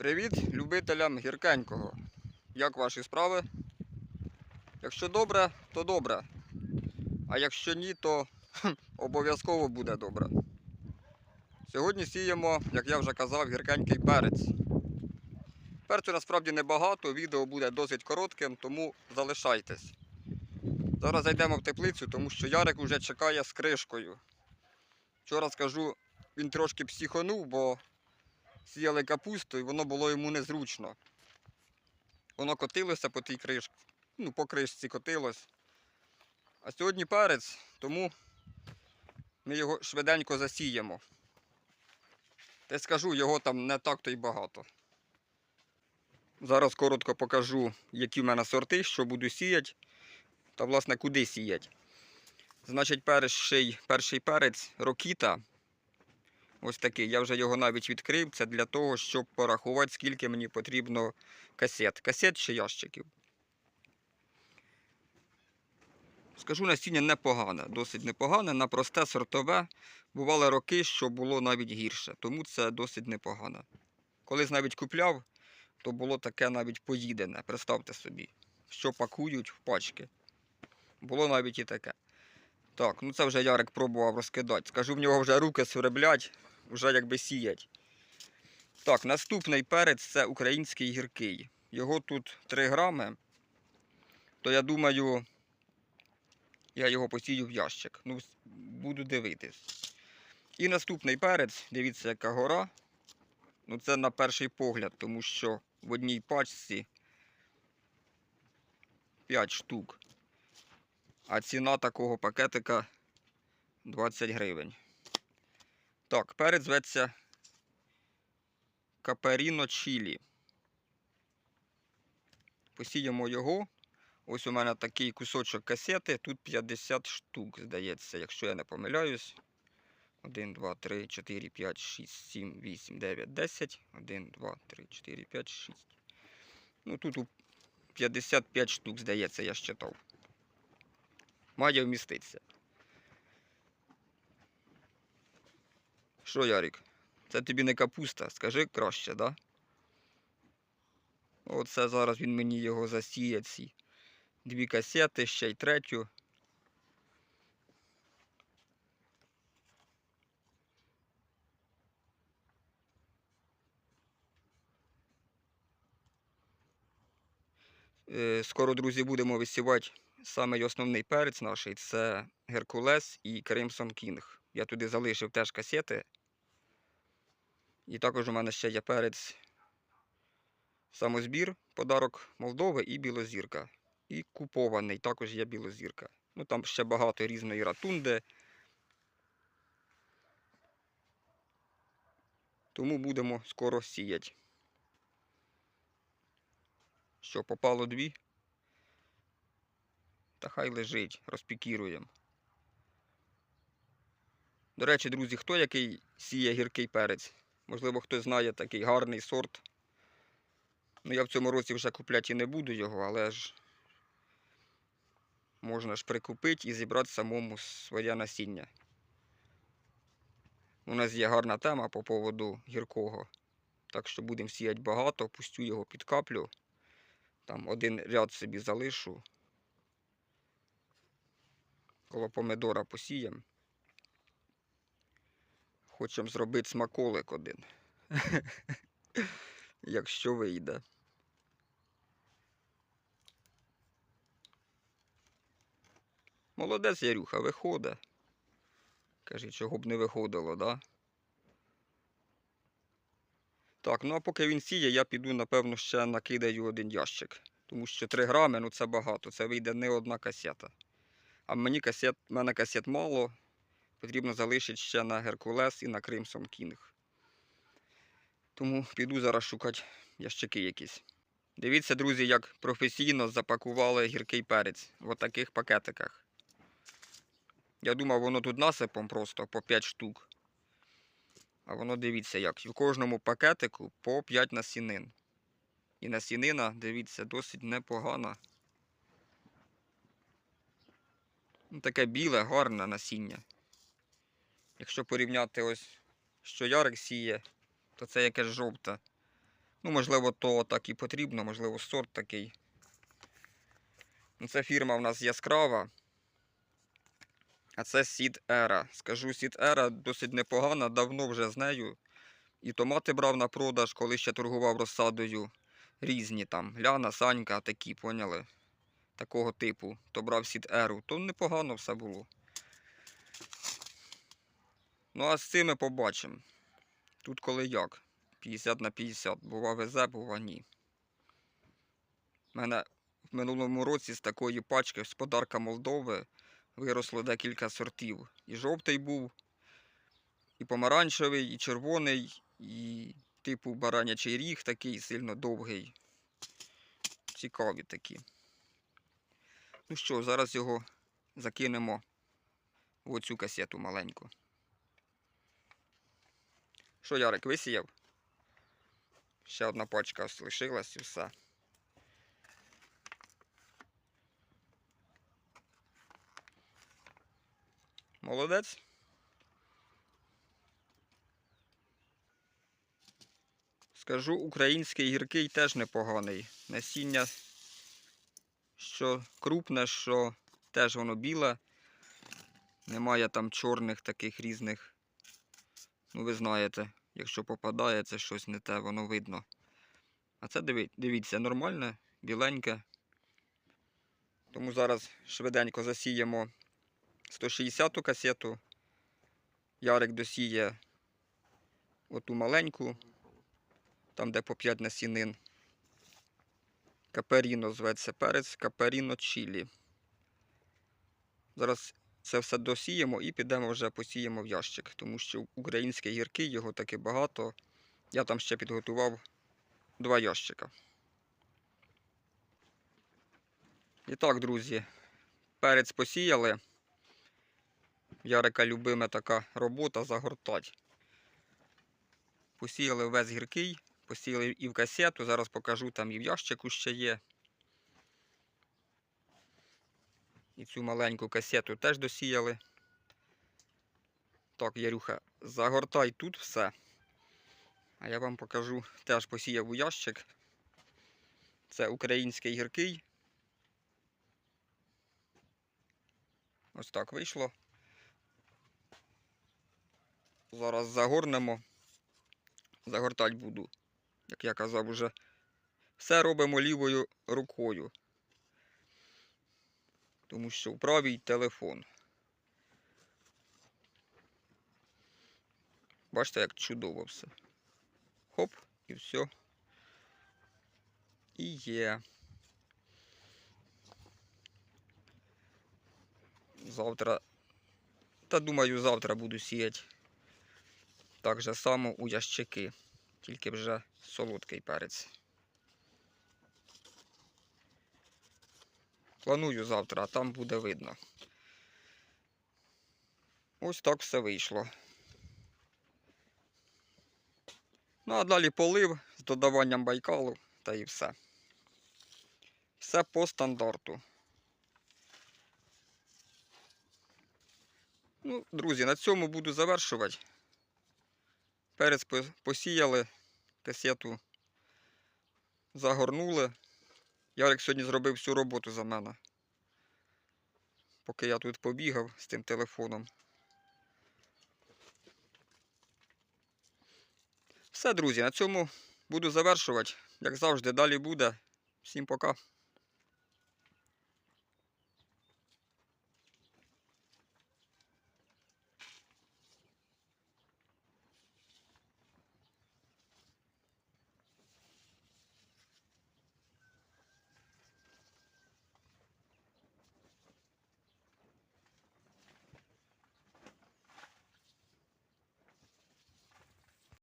Привіт любителям гіркенького. Як ваші справи? Якщо добре, то добре. А якщо ні, то обов'язково буде добре. Сьогодні сіємо, як я вже казав, гіркенький перець. Перцю насправді небагато, відео буде досить коротким, тому залишайтесь. Зараз зайдемо в теплицю, тому що Ярик уже чекає з кришкою. Вчора скажу, він трошки психонув, бо сіяли капусту і воно було йому незручно. Воно котилося по тій кришці, ну, по кришці котилось. А сьогодні перець, тому ми його швиденько засіємо. Та скажу, його там не так то й багато. Зараз коротко покажу, які в мене сорти, що буду сіяти, та власне куди сіяти. Значить, перший, перший перець Рокіта. Ось такий. Я вже його навіть відкрив. Це для того, щоб порахувати, скільки мені потрібно касет. Касет чи ящиків. Скажу, насіння непогане, досить непогане, на просте сортове. Бували роки, що було навіть гірше, тому це досить непогано. Колись навіть купляв, то було таке навіть поїдене. Представте собі, що пакують в пачки. Було навіть і таке. Так, ну це вже Ярик пробував розкидати. Скажу, в нього вже руки сверблять, вже якби сіять. Так, наступний перець це український гіркий. Його тут 3 грами. То я думаю, я його посію в ящик. Ну, буду дивитись. І наступний перець, дивіться, яка гора. Ну, це на перший погляд, тому що в одній пачці 5 штук. А ціна такого пакетика 20 гривень. Так, перець зветься Каперіно Чілі. Посіємо його. Ось у мене такий кусочок касети. Тут 50 штук, здається, якщо я не помиляюсь. 1, 2, 3, 4, 5, 6, 7, 8, 9, 10. 1, 2, 3, 4, 5, 6. Ну тут 55 штук, здається, я щитав. Має вміститися. Що, Ярік? Це тобі не капуста, скажи краще, да? Оце зараз він мені його засіє ці дві касети, ще й третю. Е, Скоро, друзі, будемо висівати Самий основний перець наш це Геркулес і Кримсон Кінг. Я туди залишив теж касети. І також у мене ще є перець самозбір, подарок Молдови і білозірка. І купований також є білозірка. Ну там ще багато різної ратунди. Тому будемо скоро сіяти. Що, попало дві? Та хай лежить, розпікіруємо. До речі, друзі, хто який сіє гіркий перець? Можливо, хтось знає такий гарний сорт. Ну, я в цьому році вже купляти не буду його, але ж можна ж прикупити і зібрати самому своє насіння. У нас є гарна тема по поводу гіркого. Так що будемо сіяти багато, пустю його під каплю. Там один ряд собі залишу коло помидора посіємо. Хочемо зробити смаколик один. Якщо вийде. Молодець Ярюха, виходить. Каже, чого б не виходило, да? Так, ну а поки він сіє, я піду, напевно, ще накидаю один ящик. Тому що 3 грами, ну це багато, це вийде не одна касета. А мені касет, мене касет мало. Потрібно залишити ще на Геркулес і на Кримсон Кінг. Тому піду зараз шукати ящики якісь. Дивіться, друзі, як професійно запакували гіркий перець в таких пакетиках. Я думав, воно тут насипом просто по 5 штук. А воно дивіться як. В кожному пакетику по 5 насінин. І насінина, дивіться, досить непогана. Ну, таке біле, гарне насіння. Якщо порівняти ось, що Ярик сіє, то це якесь жовте. Ну, можливо, то так і потрібно, можливо, сорт такий. Ну, Це фірма в нас яскрава. А це Seed Era. Скажу, Seed Era досить непогана, давно вже з нею. І томати брав на продаж, коли ще торгував розсадою. Різні там. Ляна, Санька, такі, поняли? Такого типу. То брав Seed Era. То непогано все було. Ну, а з цими побачимо. Тут коли як. 50 на 50. Бува везе, бува ні. У мене в минулому році з такої пачки з подарка Молдови виросло декілька сортів. І жовтий був, і помаранчевий, і червоний, і типу баранячий ріг такий сильно довгий. Цікаві такі. Ну що, зараз його закинемо в оцю касету маленьку. Що, Ярик, висіяв? Ще одна пачка ось лишилась і все. Молодець. Скажу, український гіркий теж непоганий. Насіння, що крупне, що теж воно біле. Немає там чорних таких різних. Ну, ви знаєте, якщо попадає, це щось не те, воно видно. А це дивіться, нормальне, біленьке. Тому зараз швиденько засіємо 160-ту касету. Ярик досіє оту маленьку, там де по 5 насінин. Каперіно зветься перець, каперіно чилі. Зараз це все досіємо і підемо вже посіємо в ящик, тому що український гіркий, його таки багато. Я там ще підготував два ящика. І так, друзі, перець посіяли. Ярика любима така робота загортать. Посіяли весь гіркий, посіяли і в касету, зараз покажу, там і в ящику ще є. І цю маленьку касету теж досіяли. Так, Ярюха, загортай тут все. А я вам покажу, теж посіяв у ящик. Це український гіркий. Ось так вийшло. Зараз загорнемо. Загортати буду, як я казав уже. Все робимо лівою рукою. Тому що в правій телефон. Бачите, як чудово все. Хоп, і все. І є. Завтра. Та думаю, завтра буду сіяти. Так же само у ящики. Тільки вже солодкий перець. Планую завтра, а там буде видно. Ось так все вийшло. Ну, а далі полив з додаванням байкалу та і все. Все по стандарту. Ну, друзі, на цьому буду завершувати. Перець посіяли, касету загорнули. Ярик сьогодні зробив всю роботу за мене. Поки я тут побігав з тим телефоном. Все, друзі, на цьому буду завершувати. Як завжди, далі буде. Всім пока.